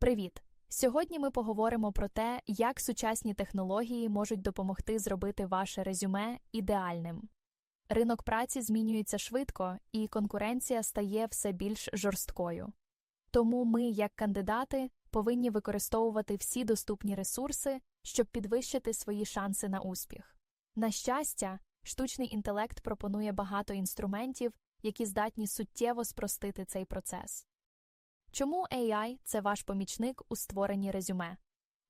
Привіт! Сьогодні ми поговоримо про те, як сучасні технології можуть допомогти зробити ваше резюме ідеальним. Ринок праці змінюється швидко, і конкуренція стає все більш жорсткою. Тому ми, як кандидати, повинні використовувати всі доступні ресурси, щоб підвищити свої шанси на успіх. На щастя, штучний інтелект пропонує багато інструментів, які здатні суттєво спростити цей процес. Чому AI – це ваш помічник у створенні резюме?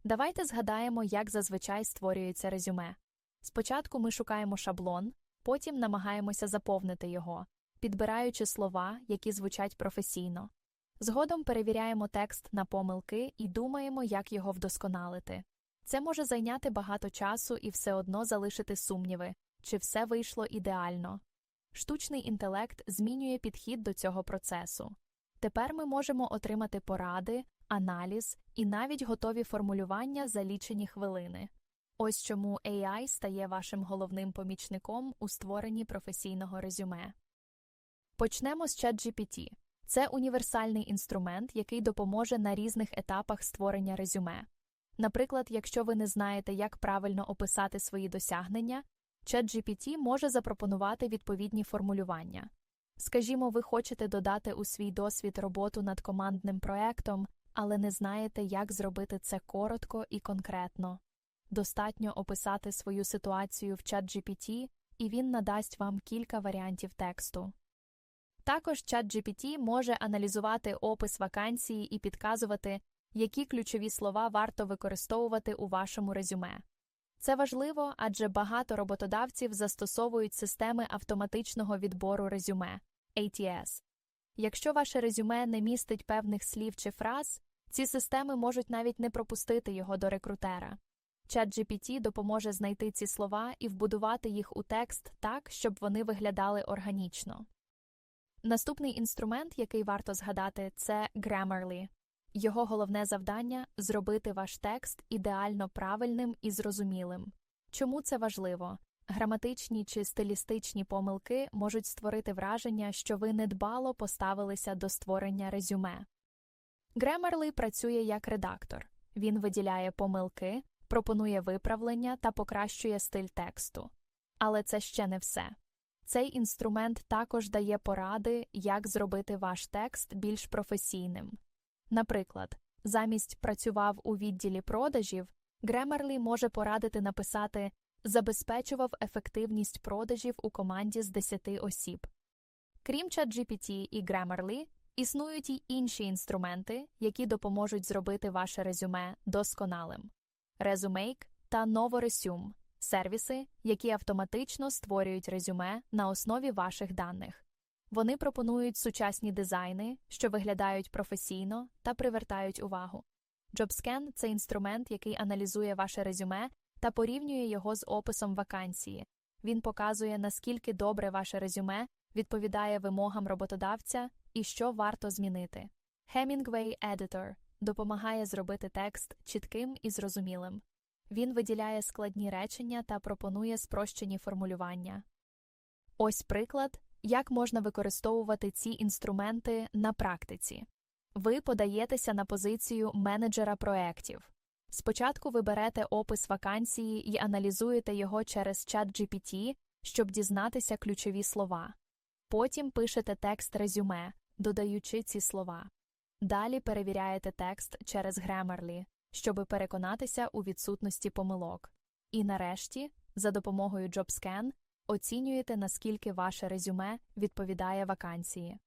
Давайте згадаємо, як зазвичай створюється резюме. Спочатку ми шукаємо шаблон, потім намагаємося заповнити його, підбираючи слова, які звучать професійно. Згодом перевіряємо текст на помилки і думаємо, як його вдосконалити. Це може зайняти багато часу і все одно залишити сумніви, чи все вийшло ідеально. Штучний інтелект змінює підхід до цього процесу. Тепер ми можемо отримати поради, аналіз і навіть готові формулювання за лічені хвилини. Ось чому AI стає вашим головним помічником у створенні професійного резюме. Почнемо з ChatGPT. Це універсальний інструмент, який допоможе на різних етапах створення резюме. Наприклад, якщо ви не знаєте, як правильно описати свої досягнення, ChatGPT може запропонувати відповідні формулювання. Скажімо, ви хочете додати у свій досвід роботу над командним проектом, але не знаєте, як зробити це коротко і конкретно. Достатньо описати свою ситуацію в ChatGPT, і він надасть вам кілька варіантів тексту. Також ChatGPT може аналізувати опис вакансії і підказувати, які ключові слова варто використовувати у вашому резюме. Це важливо, адже багато роботодавців застосовують системи автоматичного відбору резюме ATS. Якщо ваше резюме не містить певних слів чи фраз, ці системи можуть навіть не пропустити його до рекрутера. ChatGPT допоможе знайти ці слова і вбудувати їх у текст так, щоб вони виглядали органічно. Наступний інструмент, який варто згадати, це Grammarly. Його головне завдання зробити ваш текст ідеально правильним і зрозумілим. Чому це важливо? Граматичні чи стилістичні помилки можуть створити враження, що ви недбало поставилися до створення резюме. Grammarly працює як редактор він виділяє помилки, пропонує виправлення та покращує стиль тексту. Але це ще не все. Цей інструмент також дає поради, як зробити ваш текст більш професійним. Наприклад, замість працював у відділі продажів, Grammarly може порадити написати забезпечував ефективність продажів у команді з 10 осіб. Крім ChatGPT і Grammarly, існують й інші інструменти, які допоможуть зробити ваше резюме досконалим. Резюмейк та Новоресюм сервіси, які автоматично створюють резюме на основі ваших даних. Вони пропонують сучасні дизайни, що виглядають професійно та привертають увагу. JobScan – це інструмент, який аналізує ваше резюме та порівнює його з описом вакансії. Він показує, наскільки добре ваше резюме відповідає вимогам роботодавця і що варто змінити. Hemingway Editor допомагає зробити текст чітким і зрозумілим. Він виділяє складні речення та пропонує спрощені формулювання. Ось приклад, як можна використовувати ці інструменти на практиці. Ви подаєтеся на позицію менеджера проєктів. Спочатку ви берете опис вакансії і аналізуєте його через чат GPT, щоб дізнатися ключові слова. Потім пишете текст резюме, додаючи ці слова. Далі перевіряєте текст через Grammarly, щоб переконатися у відсутності помилок. І нарешті, за допомогою JobScan, оцінюєте, наскільки ваше резюме відповідає вакансії.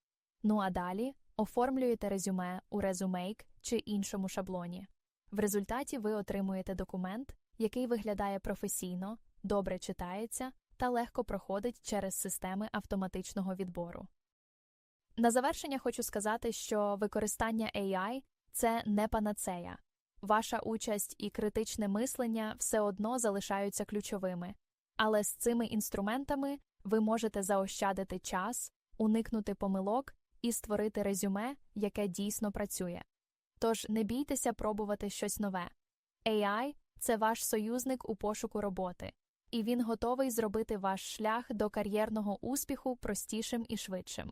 Ну а далі оформлюєте резюме у Resumake чи іншому шаблоні. В результаті ви отримуєте документ, який виглядає професійно, добре читається та легко проходить через системи автоматичного відбору. На завершення хочу сказати, що використання AI – це не панацея. Ваша участь і критичне мислення все одно залишаються ключовими, але з цими інструментами ви можете заощадити час, уникнути помилок і створити резюме, яке дійсно працює. Тож не бійтеся пробувати щось нове. AI – це ваш союзник у пошуку роботи, і він готовий зробити ваш шлях до кар'єрного успіху простішим і швидшим.